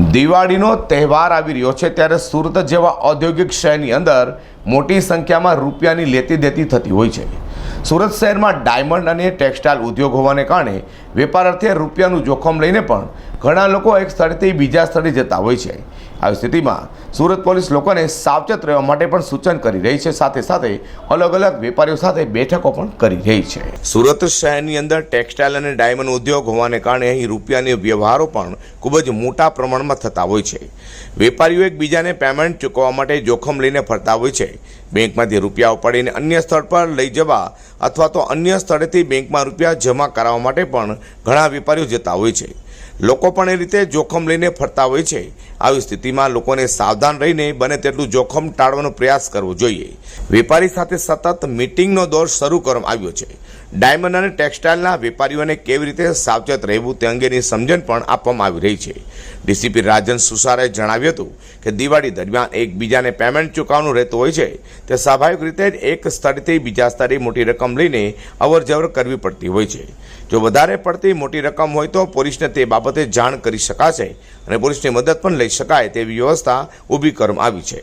દિવાળીનો તહેવાર આવી રહ્યો છે ત્યારે સુરત જેવા ઔદ્યોગિક શહેરની અંદર મોટી સંખ્યામાં રૂપિયાની લેતી દેતી થતી હોય છે. સુરત શહેરમાં ડાયમંડ અને ટેક્સટાઇલ ઉદ્યોગ હોવાને કારણે વેપાર અર્થે રૂપિયાનું જોખમ લઈને પણ ઘણા લોકો એક સ્થળેથી બીજા સ્થળે જતા હોય છે. આવી સ્થિતિમાં સુરત પોલીસ લોકોને સાવચેત રહેવા માટે પણ સૂચન કરી રહી છે. સાથે સાથે અલગ અલગ વેપારીઓ સાથે બેઠકો પણ કરી રહી છે. સુરત શહેરની અંદર ટેક્સટાઇલ અને ડાયમંડ ઉદ્યોગ હોવાને કારણે અહીં રૂપિયાની વ્યવહારો પણ ખૂબ જ મોટા પ્રમાણમાં થતા હોય છે. વેપારીઓ એકબીજાને પેમેન્ટ ચૂકવવા માટે જોખમ લઈને ફરતા હોય છે. બેંકમાંથી રૂપિયા ઉપાડીને અન્ય સ્થળ પર લઈ જવા અથવા તો અન્ય સ્થળેથી બેંકમાં રૂપિયા જમા કરાવવા માટે પણ ઘણા વેપારીઓ જતા હોય છે. લોકો પણ એ રીતે જોખમ લઈને ફરતા હોય છે. આવી સ્થિતિમાં લોકોને સાવધાન રહીને બને તેટલું જોખમ ટાળવાનો પ્રયાસ કરવો જોઈએ. વેપારી સાથે સતત મીટિંગનો દોર શરૂ કરવામાં આવ્યો છે. ડાયમંડ અને ટેક્સટાઇલના વેપારીઓને કેવી રીતે સાવચેત રહેવું તે અંગેની સમજણ પણ આપવામાં આવી રહી છે. ડીસીપી રાજન સુસારાએ જણાવ્યું હતું કે દિવાળી દરમિયાન એકબીજાને પેમેન્ટ ચૂકવવાનું રહેતું હોય છે, તે સ્વાભાવિક રીતે જ એક સ્થળથી બીજા સ્થળે મોટી રકમ લઈને અવર જવર કરવી પડતી હોય છે. જો વધારે પડતી મોટી રકમ હોય તો પોલીસને તે બાબતે જાણ કરી શકાશે અને પોલીસની મદદ પણ લઈ શકાય તેવી વ્યવસ્થા ઊભી કરવામાં આવી છે.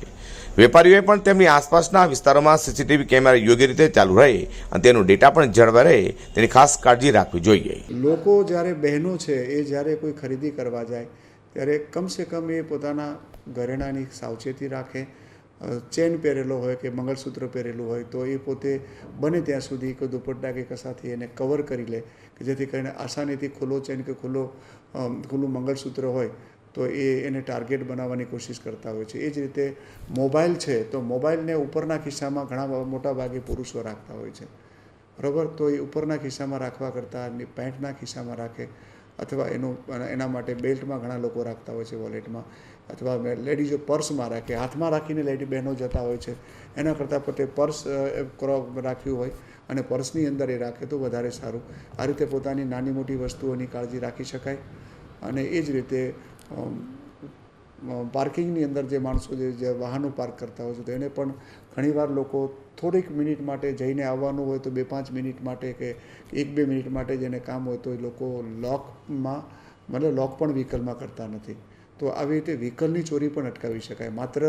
વેપારીઓએ પણ તેમની આસપાસના વિસ્તારોમાં સીસીટીવી કેમેરા યોગ્ય રીતે ચાલુ રહે અને તેનો ડેટા પણ જળવાઈ રહે તેની ખાસ કાળજી રાખવી જોઈએ. લોકો જ્યારે બહેનો છે એ જ્યારે કોઈ ખરીદી કરવા જાય, ત્યારે કમસે કમ એ પોતાના ઘરેણાંની સાવચેતી રાખે ચેન પહેરેલો હોય કે મંગળસૂત્ર પહેરેલું હોય તો એ પોતે બને ત્યાં સુધી કોઈ દુપટ્ટા કે કશાથી એને કવર કરી લે કે જેથી કરીને આસાનીથી ખુલ્લો ચેન કે ખુલ્લો ખુલ્લું મંગળસૂત્ર હોય તો એ એને ટાર્ગેટ બનાવવાની કોશિશ કરતા હોય છે. એ જ રીતે મોબાઈલ છે તો મોબાઈલને ઉપરના ખિસ્સામાં ઘણા મોટા ભાગે પુરુષો રાખતા હોય છે. બરાબર? તો એ ઉપરના ખિસ્સામાં રાખવા કરતાં પેન્ટના ખિસ્સામાં રાખે અથવા એનું એના માટે બેલ્ટમાં ઘણા લોકો રાખતા હોય છે વોલેટમાં. અથવા લેડીઝો પર્સમાં રાખે, હાથમાં રાખીને લેડી બહેનો જતા હોય છે. એના કરતાં પોતે પર્સ રાખ્યું હોય અને પર્સની અંદર એ રાખે તો વધારે સારું. આ રીતે પોતાની નાની મોટી વસ્તુઓની કાળજી રાખી શકાય. અને એ જ રીતે પાર્કિંગની અંદર જે માણસો જે વાહનો પાર્ક કરતા હોય છે, તો એને પણ ઘણીવાર લોકો થોડીક મિનિટ માટે જઈને આવવાનું હોય તો બે પાંચ મિનિટ માટે કે એક બે મિનિટ માટે જેને કામ હોય તો એ લોકો લોકમાં, મતલબ લોક પણ વ્હીકલમાં કરતા નથી. તો આવી રીતે વ્હીકલની ચોરી પણ અટકાવી શકાય. માત્ર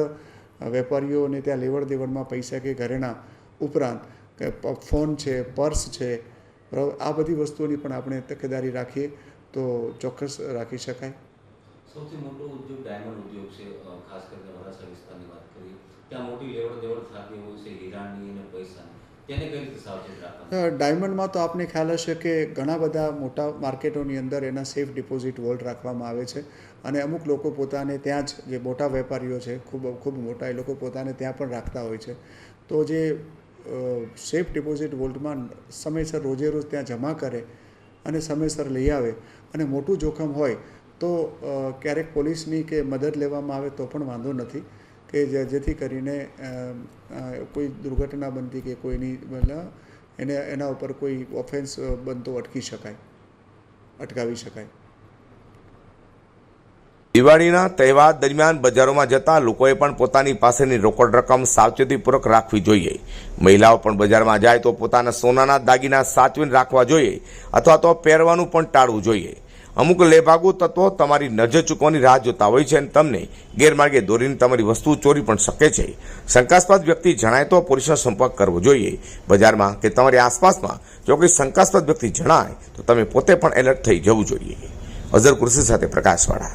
વેપારીઓને ત્યાં લેવડ દેવડમાં પૈસા કે ઘરેણાં ઉપરાંત કે ફોન છે, પર્સ છે, બરાબર, આ બધી વસ્તુઓની પણ આપણે તકેદારી રાખીએ તો ચોક્કસ રાખી શકાય. સૌથી મોટો ઉદ્યોગ ડાયમંડ ઉદ્યોગ છે ખાસ કરીને વરાછા વિસ્તારની વાત કરીએ. ત્યાં મોટી લેવડ દેવડ થતી હોય છે, હીરાની અને પૈસાની. ડાયમંડમાં તો આપને ખ્યાલ હશે કે ઘણા બધા મોટા માર્કેટોની અંદર એના સેફ ડિપોઝિટ વોલ્ટ રાખવામાં આવે છે. અને અમુક લોકો પોતાને ત્યાં જ, જે મોટા વેપારીઓ છે, ખૂબ ખૂબ મોટા, એ લોકો પોતાને ત્યાં પણ રાખતા હોય છે. તો જે સેફ ડિપોઝિટ વોલ્ટમાં સમયસર રોજે રોજ ત્યાં જમા કરે અને સમયસર લઈ આવે અને મોટું જોખમ હોય તો ક્યારેક પોલીસની કે મદદ લેવામાં આવે તો પણ વાંધો નથી કે જેથી કરીને કોઈ દુર્ઘટના બનતી કે કોઈની મતલબ એને, એના ઉપર કોઈ ઓફેન્સ બનતો અટકી શકાય, અટકાવી શકાય. દિવાળીના તહેવાર દરમિયાન બજારોમાં જતા લોકોએ પણ પોતાની પાસેની રોકડ રકમ સાવચેતીપૂર્વક રાખવી જોઈએ. મહિલાઓ પણ બજારમાં જાય તો પોતાના સોનાના દાગીના સાચવીને રાખવા જોઈએ અથવા તો પહેરવાનું પણ ટાળવું જોઈએ. અમુક લેભાગુ તત્વો તમારી નજર ચૂકવાની રાહ જોતા હોય છે અને તમને ગેરમાર્ગે દોરીને તમારી વસ્તુ ચોરી પણ શકે છે. શંકાસ્પદ વ્યક્તિ જણાય તો પોલીસનો સંપર્ક કરવો જોઈએ. બજારમાં કે તમારી આસપાસમાં જો કોઈ શંકાસ્પદ વ્યક્તિ જણાય તો તમે પોતે પણ એલર્ટ થઈ જવું જોઈએ. અઝર કૃષિ સાથે પ્રકાશવાળા.